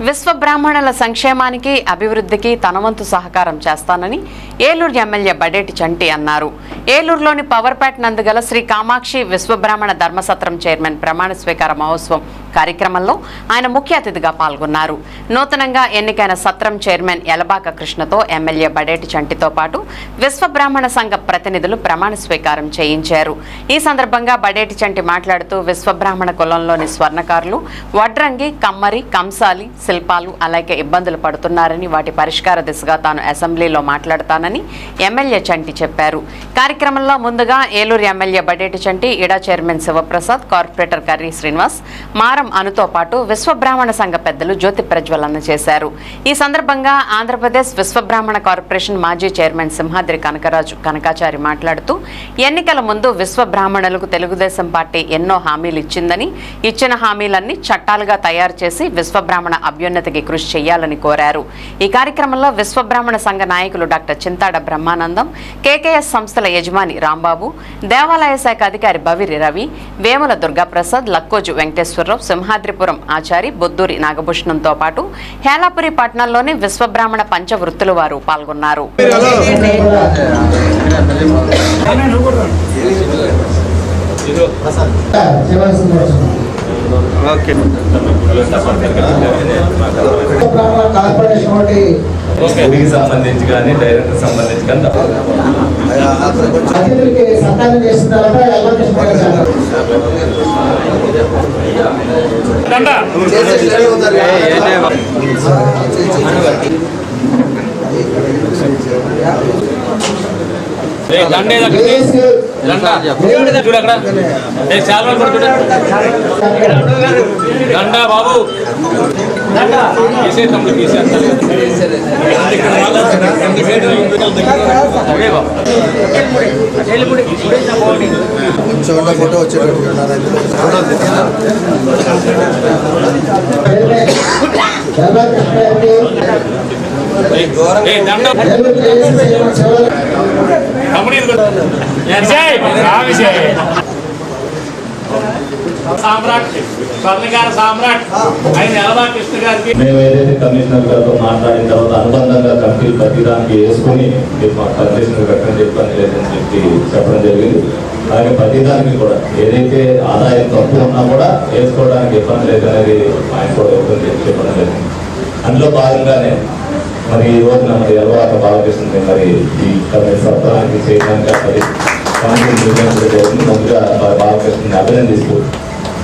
విశ్వ బ్రాహ్మణుల సంక్షేమానికి అభివృద్ధికి తనవంతు సహకారం చేస్తానని ఏలూరు ఎమ్మెల్యే బడేటి చంటి అన్నారు. ఏలూరులోని పవర్పేట నందుగల శ్రీ కామాక్షి విశ్వబ్రాహ్మణ ధర్మసత్రం చైర్మన్ ప్రమాణ స్వీకార మహోత్సవం కార్యక్రమంలో ఆయన ముఖ్య అతిథిగా పాల్గొన్నారు. నూతనంగా ఎన్నికైన సత్రం చైర్మన్ ఎలబాక కృష్ణతో ఎమ్మెల్యే బడేటి చంటితో పాటు విశ్వబ్రాహ్మణ సంఘ ప్రతినిధులు ప్రమాణ స్వీకారం చేయించారు. ఈ సందర్భంగా బడేటి చంటి మాట్లాడుతూ విశ్వబ్రాహ్మణ కులంలోని స్వర్ణకారులు వడ్రంగి కమ్మరి కంసాలి శిల్పాలు అలాగే ఇబ్బందులు పడుతున్నారని వాటి పరిష్కార దిశగా తాను అసెంబ్లీలో మాట్లాడతానని ఎమ్మెల్యే చంటి చెప్పారు. కార్యక్రమంలో ముందుగా ఏలూరు ఎమ్మెల్యే బడేటి చంటి ఇడా చైర్మన్ శివప్రసాద్ కార్పొరేటర్ కర్రీ శ్రీనివాస్ మారం అనుతో పాటు విశ్వబ్రాహ్మణ సంఘ పెద్దలు జ్యోతి ప్రజ్వలన చేశారు. ఈ సందర్భంగా ఆంధ్రప్రదేశ్ విశ్వబ్రాహ్మణ కార్పొరేషన్ మాజీ చైర్మన్ సింహాద్రి కనకరాజు కనకాచారి మాట్లాడుతూ ఎన్నికల ముందు విశ్వబ్రాహ్మణులకు తెలుగుదేశం పార్టీ ఎన్నో హామీలు ఇచ్చిందని ఇచ్చిన హామీలన్నీ చట్టాలుగా తయారు చేసి విశ్వబ్రాహ్మణ అభ్యున్నతికి కృషి చేయాలని కోరారు. ఈ కార్యక్రమంలో విశ్వబ్రాహ్మణ సంఘ నాయకులు డాక్టర్ చింతాడ బ్రహ్మానందం కేకేఎస్ సంస్థల యజమాని రాంబాబు దేవాలయ శాఖ అధికారి బవిరి రవి వేముల దుర్గాప్రసాద్ లక్కోజు వెంకటేశ్వరరావు సింహాద్రిపురం ఆచారి బొద్దూరి నాగభూషణంతో పాటు హేలాపురి పట్టణంలోని విశ్వబ్రాహ్మణ పంచవృత్తుల వారు పాల్గొన్నారు. సంబంధించి కానీ డైరెక్టర్ సంబంధించి కానీ చేసిన తర్వాత చూడు అక్కడ. చాలా గండా బాబు. తీసే తమ్ముడు తీసేస్తారు కొంచెం ఇది కూడా. విజయ్. సామ్రాట్ స్వర్ణకార సామ్రాట్. ఆయన ఎలవా కృష్ణ గారికి? మేము ఏదైతే కమిషనర్ గారితో మాట్లాడిన తర్వాత అనుబంధంగా కమిటీలు ప్రతిదానికి వేసుకుని మీరు మాకు పర్మిషన్ పెట్టని చెప్పని లేదని చెప్పి చెప్పడం జరిగింది. అలాగే ప్రతిదానికి కూడా ఏదైతే ఆదాయం తక్కువ ఉన్నా కూడా వేసుకోవడానికి ఇబ్బంది లేదనేది ఆయన కూడా ఇబ్బంది చెప్పడం లేదు అందులో భాగంగానే మరి ఈ రోజున మరి అలవాటు బాలకృష్ణ మరి ఈ కమిటీ సత్రానికి చేయడానికి మరి ముందుగా మరి అభినందిస్తూ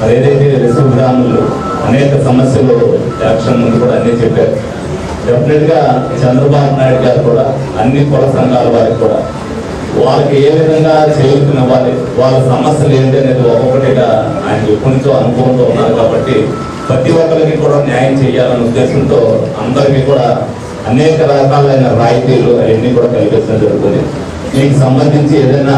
మరి ఏదైతే రిసర్వ్ గ్రాములు అనేక సమస్యలు యాక్షన్ ముందు కూడా అన్నీ చెప్పారు. డెఫినెట్గా చంద్రబాబు నాయుడు గారు కూడా అన్ని కుల సంఘాల వారికి కూడా వాళ్ళకి ఏ విధంగా చేరుకునివ్వాలి వాళ్ళ సమస్యలు ఏంటి అనేది ఒక్కొక్కటిగా ఆయన ఎప్పటి నుంచో అనుభవంతో ఉన్నారు కాబట్టి ప్రతి ఒక్కరికి కూడా న్యాయం చేయాలనే ఉద్దేశంతో అందరికీ కూడా అనేక రకాలైన రాయితీలు అవన్నీ కూడా కల్పించడం జరుగుతుంది. దీనికి సంబంధించి ఏదైనా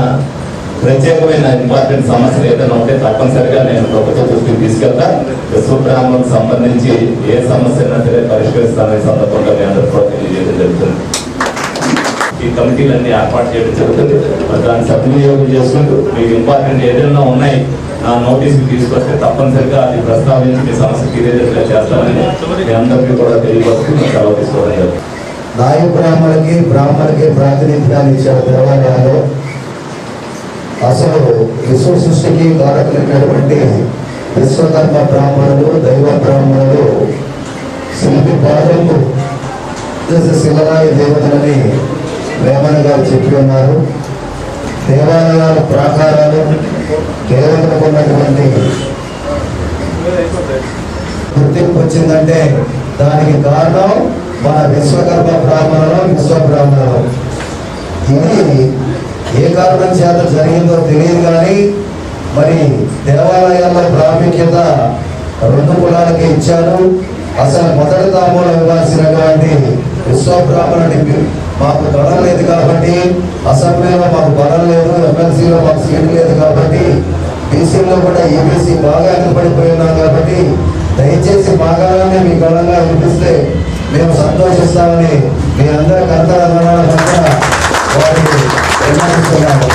ప్రత్యేకమైన ఇంపార్టెంట్ సమస్యలు ఏదైనా ఉంటే తప్పనిసరిగా నేను ప్రభుత్వ దృష్టికి తీసుకెళ్తా. విశ్వబ్రాహ్మణులకు సంబంధించి ఏ సమస్య అయినా సరే పరిష్కరిస్తాననే సందర్భంగా మీ అందరూ కూడా తెలియజేయడం జరుగుతుంది ఈ కమిటీలన్నీ ఏర్పాటు చేయడం జరుగుతుంది. మరి దాన్ని సద్వినియోగం చేసుకుంటూ మీకు ఇంపార్టెంట్ ఏదైనా ఉన్నాయి నా నోటీస్కి తీసుకొస్తే తప్పనిసరిగా అది ప్రస్తావించి మీ సమస్య తీరేటట్లుగా చేస్తామని మీ అందరికీ కూడా తెలియపరుస్తూ సెలవు తీసుకోవడం జరుగుతుంది. నాయ బ్రాహ్మణులకి బ్రాహ్మణులకి ప్రాతినిధ్యాన్ని ఇచ్చారు దేవాలయాలు అసలు విశ్వ సృష్టికి కారకులైనటువంటి విశ్వకర్మ బ్రాహ్మణులు దైవ బ్రాహ్మణులు శిల్పి పాదములు శివరాయ దేవతలని గారు చెప్పి ఉన్నారు. దేవాలయాల ప్రాకారాలు కేవలం ఉన్నటువంటి గుర్తింపు వచ్చిందంటే దానికి కారణం మన విశ్వకర్మ బ్రాహ్మణులు విశ్వ బ్రాహ్మణులు. ఇది ఏ కారణం చేత జరిగిందో తెలియదు కానీ మరి దేవాలయాల్లో ప్రాముఖ్యత రెండు కులాలకి ఇచ్చారు. అసలు మొదటి తాములు ఇవ్వాల్సినటువంటి విశ్వ మాకు బలం లేదు కాబట్టి అసెంబ్లీలో మాకు బలం లేదు ఎమ్మెల్సీలో మాకు సీట్ లేదు కాబట్టి బీసీలో కూడా ఏబీసీ బాగా వెనుకబడిపోయి కాబట్టి దయచేసి బాగానే మీ బలంగా వినిపిస్తే మేము సంతోషిస్తామని మీ అందరి కూడా వారిని విమర్శిస్తున్నాము